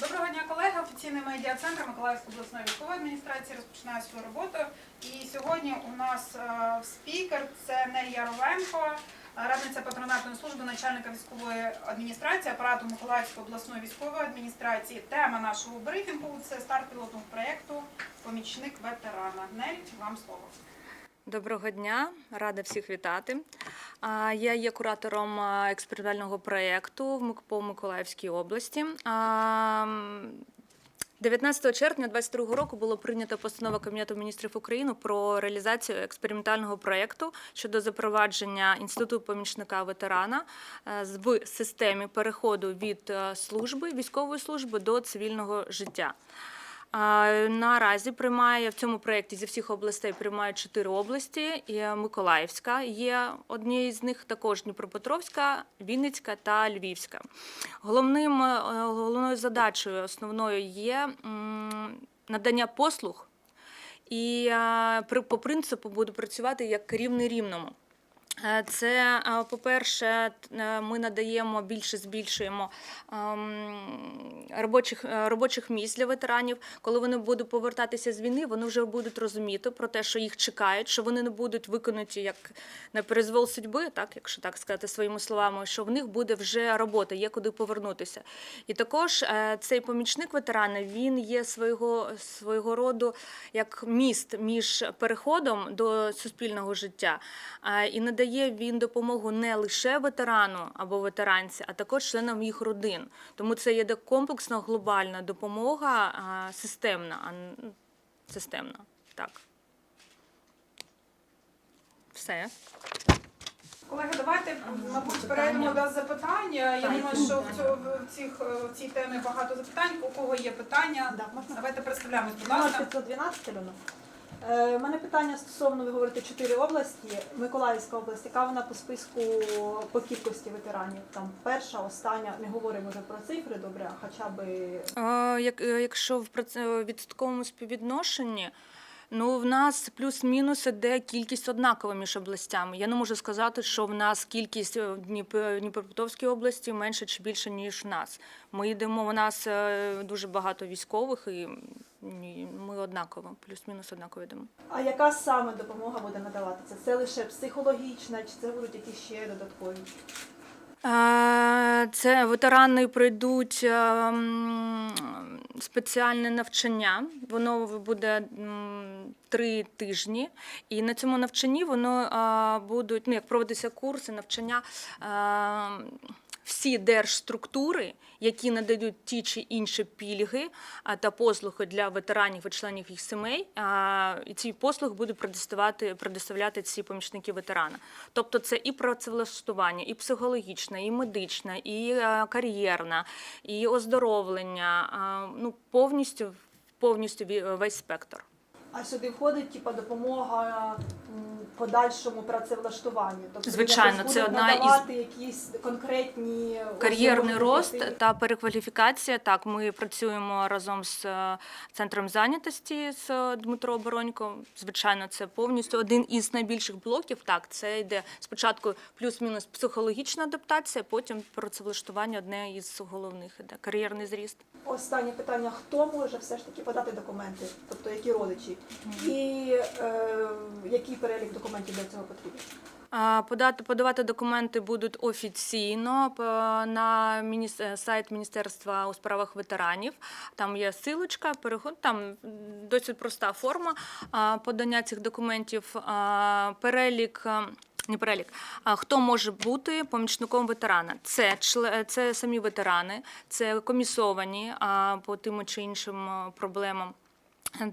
Доброго дня, колеги. Офіційний медіа-центр Миколаївської обласної військової адміністрації розпочинає свою роботу. І сьогодні у нас е, спікер це Нель Яровенко, радниця патронатної служби начальника військової адміністрації апарату Миколаївської обласної військової адміністрації. Тема нашого брифінгу це старт пілотного проєкту Помічник ветерана. Нель, вам слово. Доброго дня, рада всіх вітати. Я є куратором експериментального проєкту по Миколаївській області. А, м, 19 червня 2022 року було прийнято постанова Кабінету міністрів України про реалізацію експериментального проєкту щодо запровадження інституту помічника ветерана е, в системі переходу від е, служби військової служби до цивільного життя. Наразі приймає в цьому проєкті зі всіх областей приймають чотири області. І Миколаївська є однією з них, також Дніпропетровська, Вінницька та Львівська. Головним е, головною задачею основною є надання послуг. І е, по принципу буду працювати як рівний рівному. Е, Це, е, по-перше, е, ми надаємо більше, збільшуємо ем, робочих, робочих місць для ветеранів. Коли вони будуть повертатися з війни, вони вже будуть розуміти про те, що їх чекають, що вони не будуть виконаті як на перезвол судьби, так, якщо так сказати своїми словами, що в них буде вже робота, є куди повернутися. І також цей помічник ветерана він є свого, свого роду як міст між переходом до суспільного життя. І надає він допомогу не лише ветерану або ветеранці, а також членам їх родин. Тому це є комплексна глобальна допомога, а, системна, а системна. Так. Все. Колеги, давайте, мабуть, перейдемо до запитань. Я думаю, що в, цьо- в, цих, е, в цій темі багато запитань. У кого є питання? Давайте представляємось, будь ласка. 0512 Альона. Е, мене питання стосовно, ви говорите, чотири області. Миколаївська область, яка вона по списку по кількості ветеранів? Там перша, остання, не говоримо вже про цифри, добре, а хоча б Е, Як, е, якщо в е, відсотковому співвідношенні, ну в нас плюс-мінус іде кількість однакова між областями. Я не можу сказати, що в нас кількість в області менше чи більше, ніж в нас. Ми йдемо, у нас дуже багато військових, і ми однаково, плюс-мінус однаково йдемо. а яка саме допомога буде надаватися? Це лише психологічна, чи це будуть якісь ще додаткові? Це ветерани пройдуть спеціальне навчання. Воно буде три тижні, і на цьому навчанні воно будуть ну як проводитися курси, навчання. Всі держструктури, які надають ті чи інші пільги та послуги для ветеранів і членів їх сімей, і ці послуги будуть предоставляти, предоставляти ці помічники ветерана. Тобто це і працевлаштування, і психологічне, і медичне, і кар'єрне, і оздоровлення. Ну повністю повністю весь спектр. А сюди входить типа допомога м, подальшому працевлаштуванню. Тобто Звичайно, якось це будуть одна із- надавати якісь конкретні Кар'єрний оздоровчі рост та перекваліфікація. Так, ми працюємо разом з е, центром зайнятості з е, Дмитро Боронько. Звичайно, це повністю один із найбільших блоків. Так, це йде спочатку плюс-мінус психологічна адаптація, потім працевлаштування одне із головних іде кар'єрний зріст. Останнє питання: хто може все ж таки подати документи, тобто які родичі, і е, який перелік документів для цього потрібен? Подати подавати документи будуть офіційно на е, сайт Міністерства у справах ветеранів. Там є силочка, переход там досить проста форма подання цих документів. Перелік. Не перелік, а хто може бути помічником ветерана? Це це самі ветерани, це комісовані а, по тим чи іншим проблемам.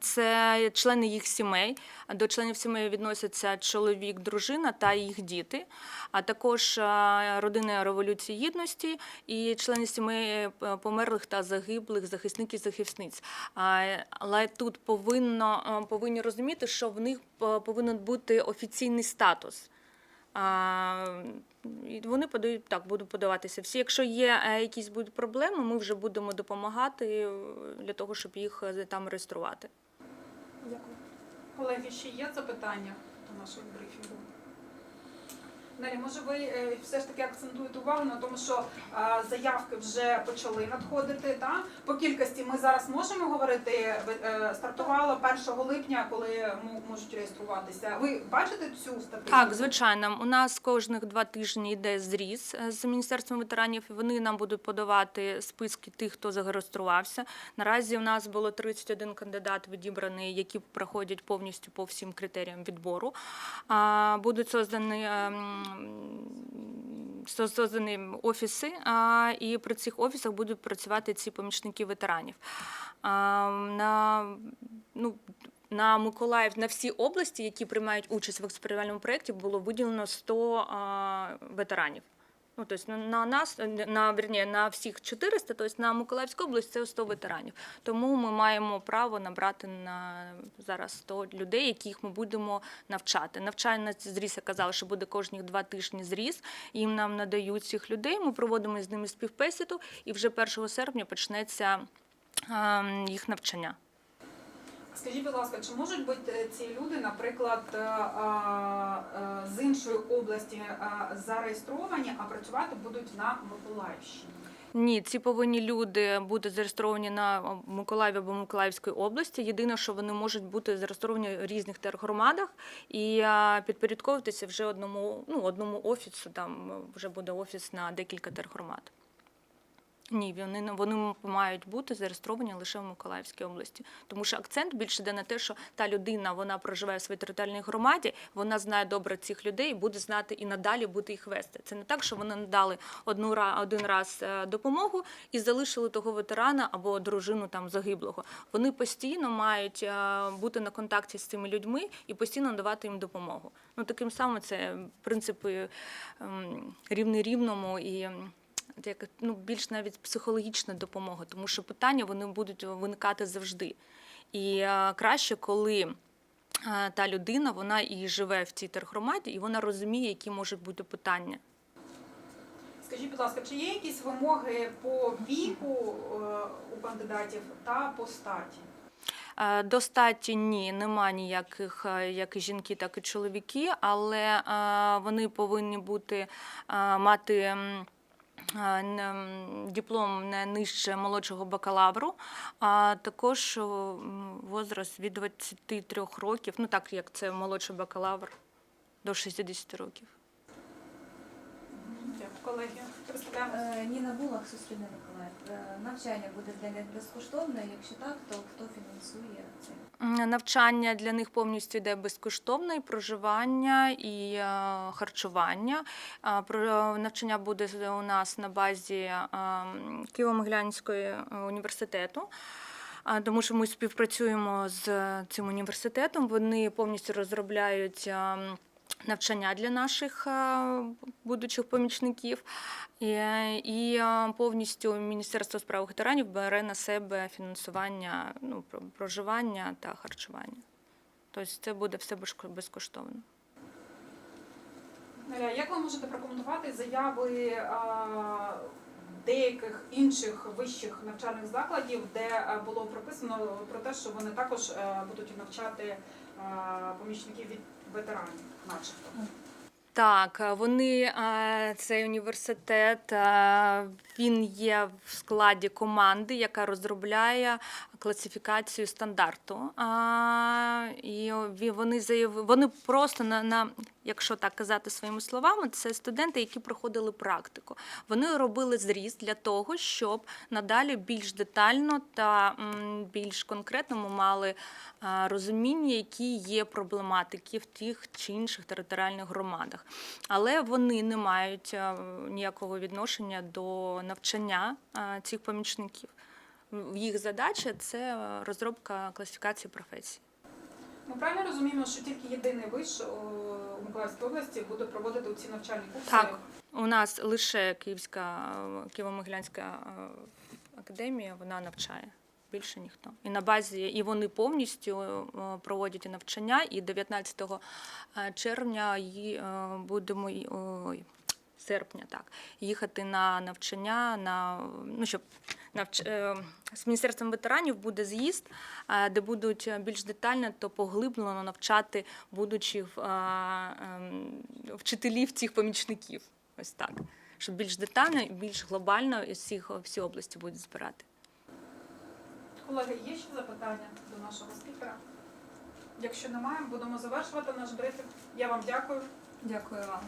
Це члени їх сімей. До членів сімей відносяться чоловік, дружина та їх діти, а також родини Революції Гідності і члени сімей е, померлих та загиблих захисників захисниць. Але тут повинно е, повинні розуміти, що в них е, повинен бути офіційний статус. Вони подають так, будуть подаватися всі. Якщо є е, якісь будуть проблеми, ми вже будемо допомагати е, для того, щоб їх е, там реєструвати. Дякую. Колеги, ще є запитання до нашого брифінгу? Нелі, може ви е, все ж таки акцентуєте увагу на тому, що е, заявки вже почали надходити. Та? По кількості ми зараз можемо говорити. Е, Стартувало 1 липня, коли можуть реєструватися. Ви бачите цю статистику? Так, звичайно, у нас кожних два тижні йде зріз е, з міністерством ветеранів. Вони нам будуть подавати списки тих, хто зареєструвався. Наразі у нас було 31 кандидат відібраний, які проходять повністю по всім критеріям відбору. Будуть создані. Создані офіси, і при цих офісах будуть працювати ці помічники ветеранів. На, ну, на Миколаїв на всі області, які приймають участь в експериментальному проєкті, було виділено 100 ветеранів. Ну, тобто на- на нас, на, вірні, на всіх 400, тобто на Миколаївську область це 100 ветеранів. Тому ми маємо право набрати на зараз 100 людей, яких ми будемо навчати. Навчальна зріз я казала, що буде кожні два тижні зріз. Їм нам надають цих людей. Ми проводимо з ними співбесіду, і вже 1 серпня почнеться ем, їх навчання. Скажіть, будь ласка, чи можуть бути е, ці люди, наприклад, е, е, з іншої області зареєстровані, а працювати будуть на Миколаївщині? Ні, ці повинні люди бути зареєстровані на Миколаєві або Миколаївській області. Єдине, що вони можуть бути зареєстровані в різних тергромадах і підпорядковуватися вже одному, ну, одному офісу. Там вже буде офіс на декілька тергромад. Ні, вони вони мають бути зареєстровані лише в Миколаївській області, тому що акцент більше йде на те, що та людина вона проживає в своїй територіальній громаді, вона знає добре цих людей і буде знати і надалі буде їх вести. Це не так, що вони надали одну один раз е, допомогу і залишили того ветерана або дружину там загиблого. Вони постійно мають е, бути на контакті з цими людьми і постійно давати їм допомогу. Ну таким самим це принципи ем, рівний рівному і. Як ну більш навіть психологічна допомога, тому що питання вони будуть виникати завжди. І е, краще, коли е, та людина вона і живе в цій тергромаді, і вона розуміє, які можуть бути питання. Скажіть, будь ласка, чи є якісь вимоги по віку е, у кандидатів та по статі? До статі ні, нема ніяких як і жінки, так і чоловіки, але вони повинні бути мати. Е, Диплом не нижче молодшого бакалавру, а також возраст від 23 років, ну так як це молодший бакалавр, до 60 років. Колеги. Представляємо. Е, Ніна Булах, Суспільне Миколаїв. Е, Навчання буде для них безкоштовне. Якщо так, то хто фінансує це? Навчання для них повністю йде безкоштовне, і проживання і е, харчування. Про- Навчання буде з- у нас на базі Києво-Могилянського університету. А, Тому що ми співпрацюємо з цим університетом. Вони повністю розробляють е, м, навчання для наших е, будучих помічників. І, і е, повністю Міністерство справ ветеранів бере на себе фінансування ну, проживання та харчування. Тобто це буде все безкоштовно. Як ви можете прокоментувати заяви деяких інших вищих навчальних закладів, де було прописано про те, що вони також е, будуть навчати помічників від ветеранів, начебто? Так, е, вони е, цей університет е, він є в складі команди, яка розробляє класифікацію стандарту. А, І вони заяви, вони просто на, на якщо так казати своїми словами, це студенти, які проходили практику. Вони робили зріз для того, щоб надалі більш детально та більш конкретно ми мали розуміння, які є проблематики в тих чи інших територіальних громадах. Але вони не мають ніякого відношення до навчання цих помічників. Їх задача це розробка класифікації професій. Ми правильно розуміємо, що тільки єдиний виш у Миколаївській області буде проводити ці навчальні курси? Так. У нас лише Київська Києво-Могилянська е, академія вона навчає. Більше ніхто. І на базі, і вони повністю е, проводять навчання, і 19 е, червня ї- е, будемо ой, серпня, так, їхати на навчання, на, ну, щоб навч... е, з міністерством ветеранів буде з'їзд, е, де будуть більш детально та поглиблено навчати будучих е, ем, вчителів цих помічників. Ось так. Щоб більш детально і більш глобально із всіх всі області будуть збирати. Колеги, є ще запитання до нашого спікера? Якщо немає, будемо завершувати наш брифінг. Я вам дякую. Дякую вам.